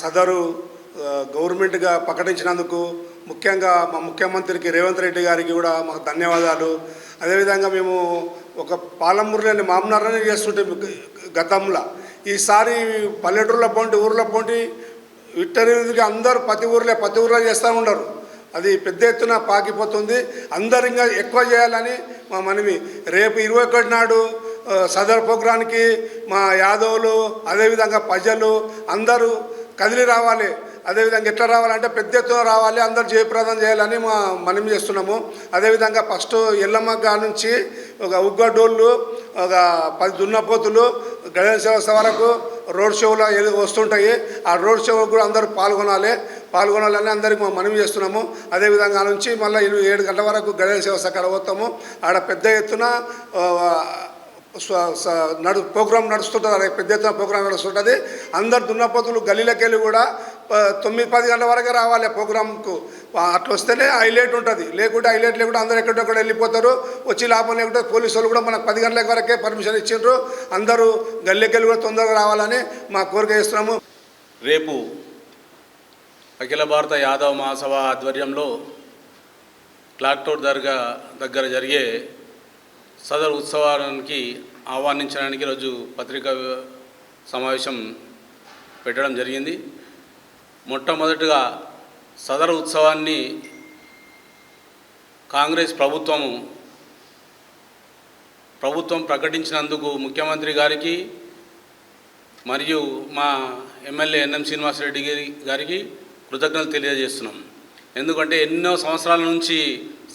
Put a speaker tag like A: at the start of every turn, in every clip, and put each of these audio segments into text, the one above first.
A: సదరు గవర్నమెంట్గా ప్రకటించినందుకు ముఖ్యంగా మా ముఖ్యమంత్రికి రేవంత్ రెడ్డి గారికి కూడా మాకు ధన్యవాదాలు. అదేవిధంగా మేము ఒక పాలమూరులోని మామనారనే చేస్తుంటే గతంలో ఈసారి పల్లెటూరులో పోండి ఊర్లో పోండి విట్టరికి అందరూ ప్రతి ఊర్లో ప్రతి ఊర్లో చేస్తూ ఉండరు అది పెద్ద ఎత్తున పాకిపోతుంది. అందరు ఇంకా ఎక్కువ చేయాలని మా మనవి. రేపు ఇరవై ఒకటి నాడు సదర్ ప్రోగ్రాంకి మా యాదవులు అదేవిధంగా ప్రజలు అందరూ కదిలి రావాలి. అదేవిధంగా ఎట్లా రావాలంటే పెద్ద ఎత్తున రావాలి. అందరూ జయప్రదం చేయాలని మా మనం చేస్తున్నాము. అదేవిధంగా ఫస్ట్ ఎల్లమ్మ నుంచి ఒక ఉగ్గడోళ్ళు ఒక పది దున్నపోతులు గణేశ వ్యవస్థ వరకు రోడ్ షోలో వస్తుంటాయి. ఆ రోడ్ షో కూడా అందరూ పాల్గొనాలి. పాల్గొనాలని అందరికి మేము మనవి చేస్తున్నాము. అదేవిధంగా నుంచి మళ్ళీ ఏడు గంటల వరకు గణేశ వ్యవస్థ అక్కడ పోతాము. ఆడ పెద్ద ఎత్తున నడు ప్రోగ్రాం నడుస్తుంటుంది పెద్ద ఎత్తున ప్రోగ్రాం నడుస్తుంటుంది. అందరు దున్నపోతులు గల్లీలకెళ్ళి కూడా తొమ్మిది పది గంటల వరకు రావాలి ఆ ప్రోగ్రాంకు. అట్లా వస్తేనే హైలైట్ ఉంటుంది. లేకుంటే హైలైట్ లేకుండా అందరూ ఎక్కడెక్కడ వెళ్ళిపోతారు. వచ్చి లాభం లేకుంటే పోలీసు వాళ్ళు కూడా మనకు పది గంటల వరకే పర్మిషన్ ఇచ్చిండ్రు. అందరూ గల్లీకెళ్ళి కూడా తొందరగా రావాలని మా కోరిక చేస్తున్నాము.
B: రేపు అఖిల భారత యాదవ మహాసభ ఆధ్వర్యంలో క్లాక్టోర్ దర్గా దగ్గర జరిగే సదరు ఉత్సవానికి ఆహ్వానించడానికి ఈరోజు పత్రికా సమావేశం పెట్టడం జరిగింది. మొట్టమొదటిగా సదరు ఉత్సవాన్ని కాంగ్రెస్ ప్రభుత్వము ప్రభుత్వం ప్రకటించినందుకు ముఖ్యమంత్రి గారికి మరియు మా ఎమ్మెల్యే ఎన్ఎం శ్రీనివాసరెడ్డి గారి గారికి కృతజ్ఞతలు తెలియజేస్తున్నాం. ఎందుకంటే ఎన్నో సంవత్సరాల నుంచి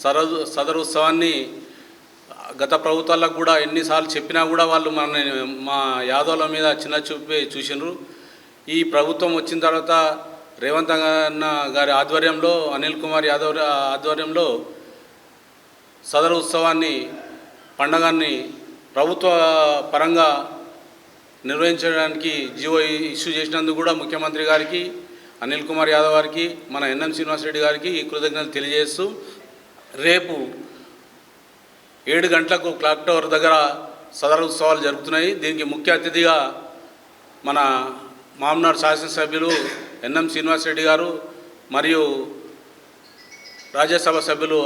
B: సరదు సదరు ఉత్సవాన్ని గత ప్రభుత్వాలకు కూడా ఎన్నిసార్లు చెప్పినా కూడా వాళ్ళు మన మా యాదవుల మీద చిన్న చూపే చూసినారు ఈ ప్రభుత్వం వచ్చిన తర్వాత రేవంత్ అన్న గారి ఆధ్వర్యంలో అనిల్ కుమార్ యాదవ్ ఆధ్వర్యంలో సదరు ఉత్సవాన్ని పండగాన్ని ప్రభుత్వ పరంగా నిర్వహించడానికి జీవో ఇష్యూ చేసినందుకు కూడా ముఖ్యమంత్రి గారికి అనిల్ కుమార్ యాదవ్ గారికి మన ఎన్ఎం శ్రీనివాసరెడ్డి గారికి కృతజ్ఞతలు తెలియజేస్తూ రేపు ఏడు గంటలకు క్లాక్ టవర్ దగ్గర సదర ఉత్సవాలు జరుగుతున్నాయి దీనికి ముఖ్య అతిథిగా మన మామనాడు శాసనసభ్యులు ఎన్ఎం శ్రీనివాసరెడ్డి గారు మరియు రాజ్యసభ సభ్యులు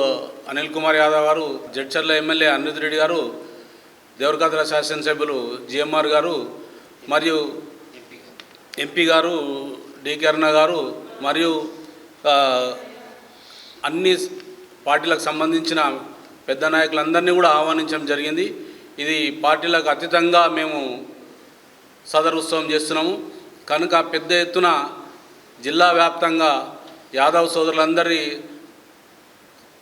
B: అనిల్ కుమార్ యాదవ్ గారు జడ్చర్ల ఎమ్మెల్యే అనిరుద్ రెడ్డి గారు దేవరకాద్ర శాసనసభ్యులు జిఎంఆర్ గారు మరియు ఎంపీ గారు డికే అరుణ గారు మరియు అన్ని పార్టీలకు సంబంధించిన పెద్ద నాయకులందరినీ కూడా ఆహ్వానించడం జరిగింది. ఇది పార్టీలకు అతీతంగా మేము సదర్ ఉత్సవం చేస్తున్నాము. కనుక పెద్ద ఎత్తున జిల్లా వ్యాప్తంగా యాదవ్ సోదరులందరి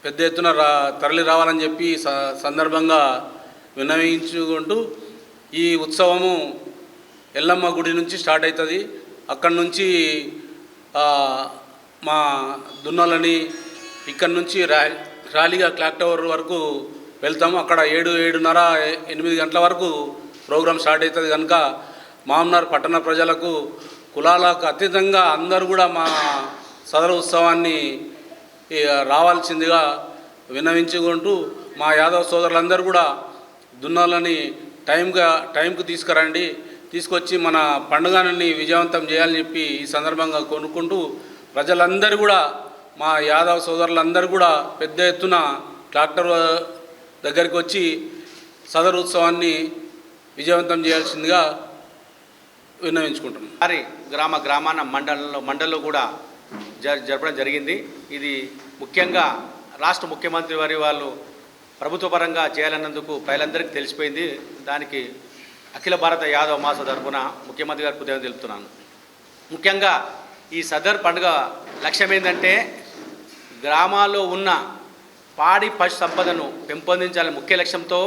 B: పెద్ద ఎత్తున రా తరలి రావాలని చెప్పి స సందర్భంగా విన్నవించుకుంటూ ఈ ఉత్సవము ఎల్లమ్మ గుడి నుంచి స్టార్ట్ అవుతుంది. అక్కడి నుంచి మా దున్నలని ఇక్కడి నుంచి రా ర్యాలీగా క్లాక్ టవర్ వరకు వెళ్తాము. అక్కడ ఏడు ఏడున్నర ఎనిమిది గంటల వరకు ప్రోగ్రామ్ స్టార్ట్ అవుతుంది కనుక మామనార్ పట్టణ ప్రజలకు కులాలకు అతీతంగా అందరూ కూడా మా సదర ఉత్సవాన్ని రావాల్సిందిగా విన్నవించుకుంటూ మా యాదవ సోదరులందరూ కూడా దున్నాలని టైంగా టైంకు తీసుకురండి. తీసుకొచ్చి మన పండుగని విజయవంతం చేయాలని చెప్పి ఈ సందర్భంగా కొనుక్కుంటూ ప్రజలందరూ కూడా మా యాదవ్ సోదరులందరూ కూడా పెద్ద ఎత్తున ట్రాక్టర్ దగ్గరికి వచ్చి సదర్ ఉత్సవాన్ని విజయవంతం చేయాల్సిందిగా విన్నవించుకుంటున్నాం.
C: మరి గ్రామ గ్రామాన మండలంలో మండలంలో కూడా జ జరపడం జరిగింది. ఇది ముఖ్యంగా రాష్ట్ర ముఖ్యమంత్రి వారి వాళ్ళు ప్రభుత్వ పరంగా చేయాలన్నందుకు ప్రజలందరికీ తెలిసిపోయింది. దానికి అఖిల భారత యాదవ మాస తరఫున ముఖ్యమంత్రి గారు కృతజ్ఞతలు తెలుపుతున్నాను. ముఖ్యంగా ఈ సదర్ పండుగ లక్ష్యం ఏంటంటే గ్రామాల్లో ఉన్న పాడి పశు సంపదను పెంపొందించాలని ముఖ్య లక్ష్యంతో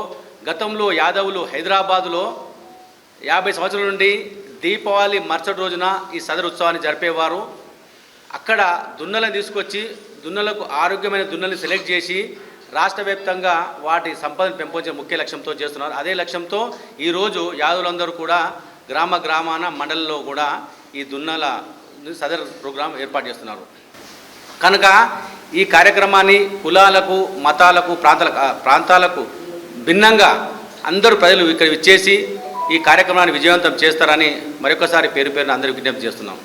C: గతంలో యాదవులు హైదరాబాదులో యాభై సంవత్సరాల నుండి దీపావళి మరుసటి రోజున ఈ సదరు ఉత్సవాన్ని జరిపేవారు. అక్కడ దున్నలను తీసుకొచ్చి దున్నలకు ఆరోగ్యమైన దున్నల్ని సెలెక్ట్ చేసి రాష్ట్ర వ్యాప్తంగా వాటి సంపదను పెంపొందించే ముఖ్య లక్ష్యంతో చేస్తున్నారు. అదే లక్ష్యంతో ఈరోజు యాదవులందరూ కూడా గ్రామ గ్రామాన మండలంలో కూడా ఈ దున్నల సదర్ ప్రోగ్రాం ఏర్పాటు చేస్తున్నారు. కనుక ఈ కార్యక్రమాన్ని కులాలకు మతాలకు ప్రాంతాలకు ప్రాంతాలకు భిన్నంగా అందరూ ప్రజలు ఇక్కడ ఇచ్చేసి ఈ కార్యక్రమాన్ని విజయవంతం చేస్తారని మరొకసారి పేరు పేరున అందరూ విజ్ఞప్తి చేస్తున్నాం.